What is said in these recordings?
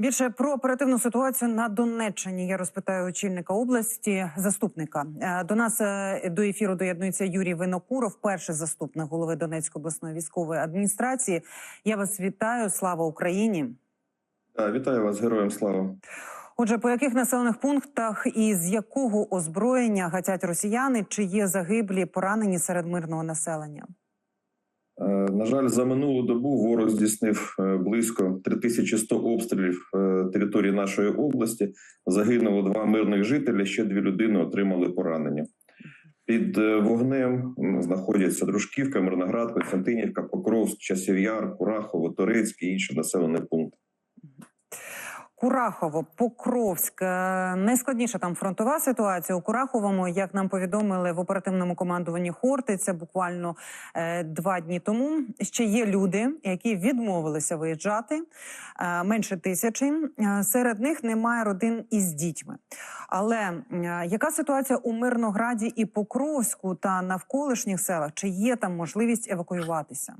Більше про оперативну ситуацію на Донеччині я розпитаю очільника області, заступника. Е, До нас е, до ефіру доєднується Юрій Винокуров, перший заступник голови Донецької обласної військової адміністрації. Я вас вітаю. Слава Україні! Да, Вітаю вас, героям слава. Отже, по яких населених пунктах і з якого озброєння гатять росіяни? Чи є загиблі поранені серед мирного населення? Е, На жаль, за минулу добу ворог здійснив е, близько 3100 обстрілів е, території нашої області. Загинуло два мирних жителі. Ще дві людини отримали поранення. Під вогнем знаходяться Дружківка, Мирноград, Константинівка, Покровськ, Часів'яр, Курахово, Торецьк і інші населені пункти. Курахово, Покровськ. Е, Найскладніша там фронтова ситуація у Кураховому, як нам повідомили в оперативному командуванні Хортиця буквально е, два дні тому. Ще є люди, які відмовилися виїжджати е, менше тисячі. Серед них немає родин із дітьми. Але яка ситуація у Мирнограді і Покровську та навколишніх селах? Чи є там можливість евакуюватися?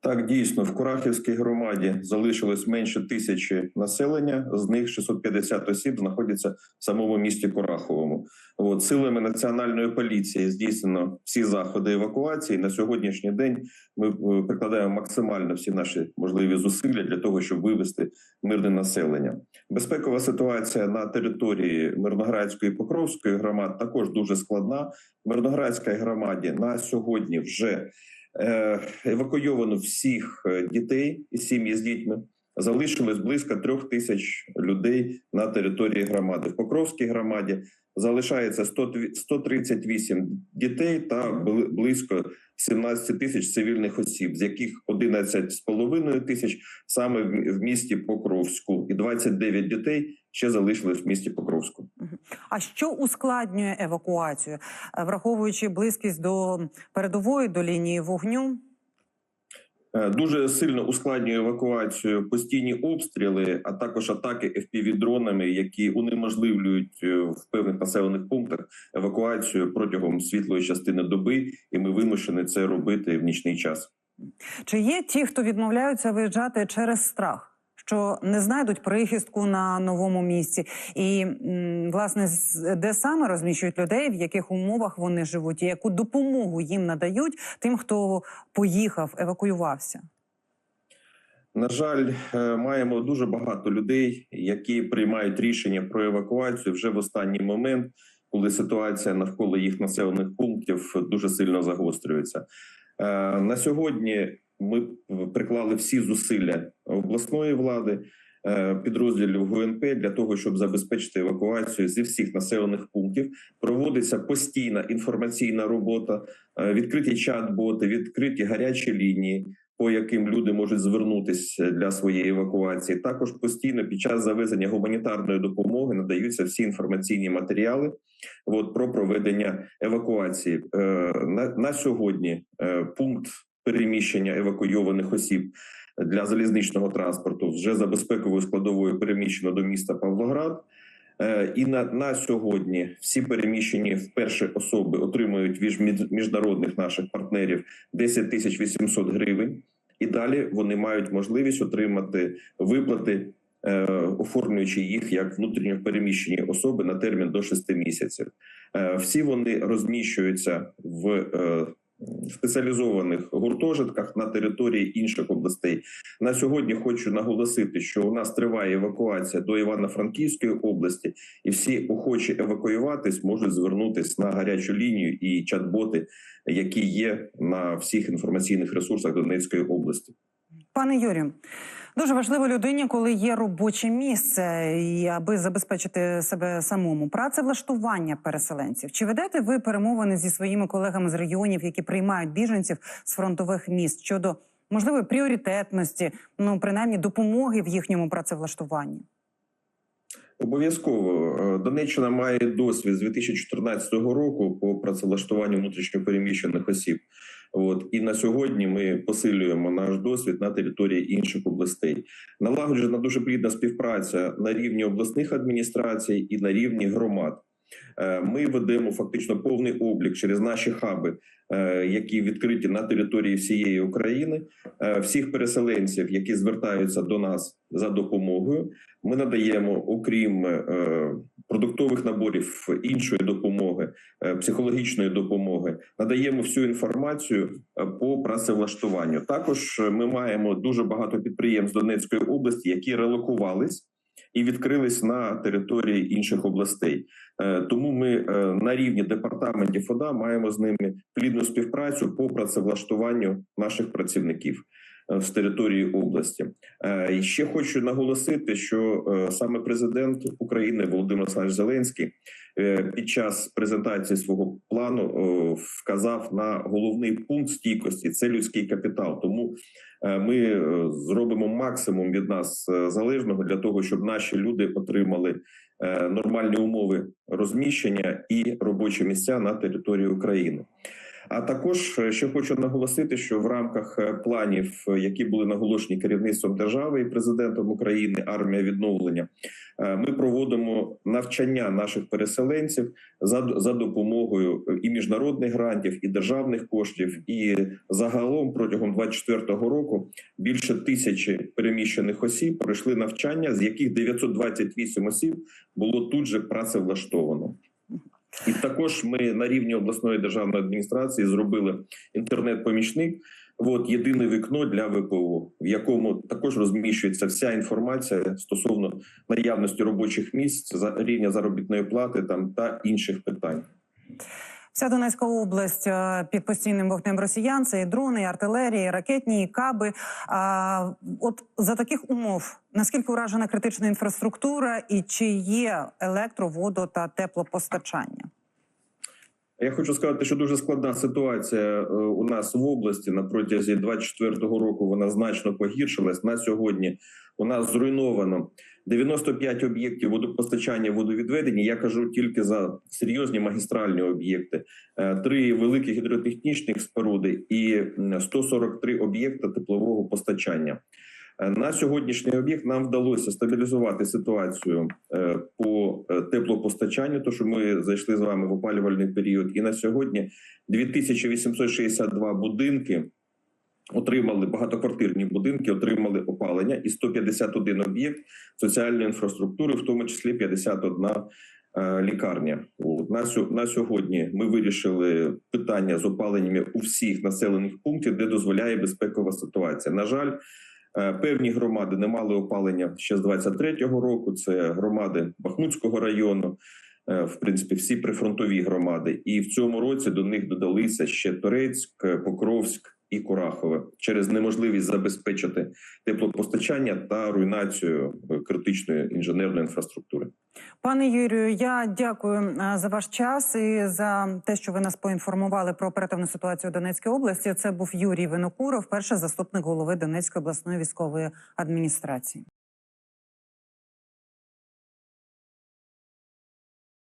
Так, дійсно, в Курахівській громаді залишилось менше тисячі населення. З них 650 осіб знаходяться в самому місті Кураховому. От силами національної поліції здійснено всі заходи евакуації. На сьогоднішній день ми е, прикладаємо максимально всі наші можливі зусилля для того, щоб вивести мирне населення. Безпекова ситуація на території Мирноградської і Покровської громад також дуже складна. В Мирноградській громаді на сьогодні вже евакуйовано всіх е, дітей і сім'ї з дітьми. Залишилось близько трьох тисяч людей на території громади. В Покровській громаді залишається 100 138 дітей та близько 17 тисяч цивільних осіб, з яких 11,5 тисяч саме в місті Покровську, і 29 дітей ще залишилось в місті Покровську. А що ускладнює евакуацію, Е, враховуючи близькість до передової до лінії вогню? Е, Дуже сильно ускладнює евакуацію постійні обстріли, а також атаки FPV-дронами, які унеможливлюють е, в певних населених пунктах евакуацію протягом світлої частини доби, і ми вимушені це робити в нічний час. Чи є ті, хто відмовляються виїжджати через страх? Що не знайдуть прихистку на новому місці, і власне де саме розміщують людей, в яких умовах вони живуть, і яку допомогу їм надають тим, хто поїхав, евакуювався? На жаль, е, маємо дуже багато людей, які приймають рішення про евакуацію вже в останній момент, коли ситуація навколо їх населених пунктів дуже сильно загострюється. Е, На сьогодні ми приклали всі зусилля обласної влади, е, підрозділів ГУНП для того, щоб забезпечити евакуацію зі всіх населених пунктів. Проводиться постійна інформаційна робота, е, відкриті чат-боти, відкриті гарячі лінії по яким люди можуть звернутися для своєї евакуації. Також постійно під час завезення гуманітарної допомоги надаються всі інформаційні матеріали от, про проведення евакуації. Е, на, на сьогодні е, пункт переміщення евакуйованих осіб для залізничного транспорту вже за безпековою складовою переміщено до міста Павлоград. Е, І на, на сьогодні всі переміщені вперше особи отримують від міжнародних наших партнерів 10 тисяч 800 гривень, і далі вони мають можливість отримати виплати, е, оформлюючи їх як внутрішньо переміщені особи на термін до 6 місяців. Е, всі вони розміщуються в е, спеціалізованих гуртожитках на території інших областей. На сьогодні хочу наголосити, що у нас триває евакуація до Івано-Франківської області, і всі охочі евакуюватись можуть звернутись на гарячу лінію і чат-боти, які є на всіх інформаційних ресурсах Донецької області. Пане Юрію, дуже важливо людині, коли є робоче місце, і аби забезпечити себе самому. Працевлаштування переселенців. Чи ведете ви перемовини зі своїми колегами з регіонів, які приймають біженців з фронтових міст щодо можливої пріоритетності, ну принаймні допомоги в їхньому працевлаштуванні? Обов'язково Е, Донеччина має досвід з 2014 року по працевлаштуванню внутрішньопереміщених осіб. От і на сьогодні ми посилюємо наш досвід на території інших областей. Налагоджена дуже плідна співпраця на рівні обласних адміністрацій і на рівні громад. Е, Ми ведемо фактично повний облік через наші хаби, е, які відкриті на території всієї України, е, всіх переселенців, які звертаються до нас за допомогою. Ми надаємо, окрім продуктових наборів іншої допомоги, психологічної допомоги, надаємо всю інформацію по працевлаштуванню. Також ми маємо дуже багато підприємств Донецької області, які релокувались і відкрились на території інших областей. Е, Тому ми е, на рівні департаментів ОДА маємо з ними плідну співпрацю по працевлаштуванню наших працівників з території області. Е, І ще хочу наголосити, що е, саме президент України Володимир Олександрович Зеленський е, під час презентації свого плану е, вказав на головний пункт стійкості це людський капітал. Тому е, ми е, зробимо максимум від нас е, залежного для того, щоб наші люди отримали е, нормальні умови розміщення і робочі місця на території України. А також е, ще хочу наголосити, що в рамках е, планів, е, які були наголошені керівництвом держави і президентом України, армія відновлення, ми проводимо навчання наших переселенців за, за допомогою і міжнародних грантів, і державних коштів. І загалом протягом 2024 року більше тисячі переміщених осіб пройшли навчання, з яких 928 осіб було тут же працевлаштовано. І також ми на рівні обласної державної адміністрації зробили інтернет-помічник. От єдине вікно для ВПО, в якому також розміщується вся інформація стосовно наявності робочих місць, рівня заробітної плати там та інших питань. Вся Донецька область е, під постійним вогнем росіян. Це і дрони, і артилерії, і ракетні, і каби. А, от за таких умов наскільки уражена критична інфраструктура, і чи є електро, водо та теплопостачання? Я хочу сказати, що дуже складна ситуація е, у нас в області на протязі 24-го року. Вона значно погіршилась. На сьогодні у нас зруйновано 95 об'єктів водопостачання, водовідведення. Я кажу тільки за серйозні магістральні об'єкти, Е, три великі гідротехнічних споруди і м, 143 об'єкта теплового постачання. Е, На сьогоднішній об'єкт нам вдалося стабілізувати ситуацію е, по е, теплопостачанню, то що ми зайшли з вами в опалювальний період, і на сьогодні 2862 будинки отримали багатоквартирні будинки, отримали опалення, і 151 об'єкт соціальної інфраструктури, в тому числі 51 е, лікарня. На на сьогодні ми вирішили питання з опаленнями у всіх населених пунктів, де дозволяє безпекова ситуація. На жаль. Е, Певні громади не мали опалення ще з 23-го року. Це громади Бахмутського району, е, в принципі, всі прифронтові громади. І в цьому році до них додалися ще Торецьк, е, Покровськ і Курахове через неможливість забезпечити теплопостачання та руйнацію е, критичної інженерної інфраструктури. Пане Юрію, я дякую е, за ваш час і за те, що ви нас поінформували про оперативну ситуацію в Донецькій області. Це був Юрій Винокуров, перший заступник голови Донецької обласної військової адміністрації.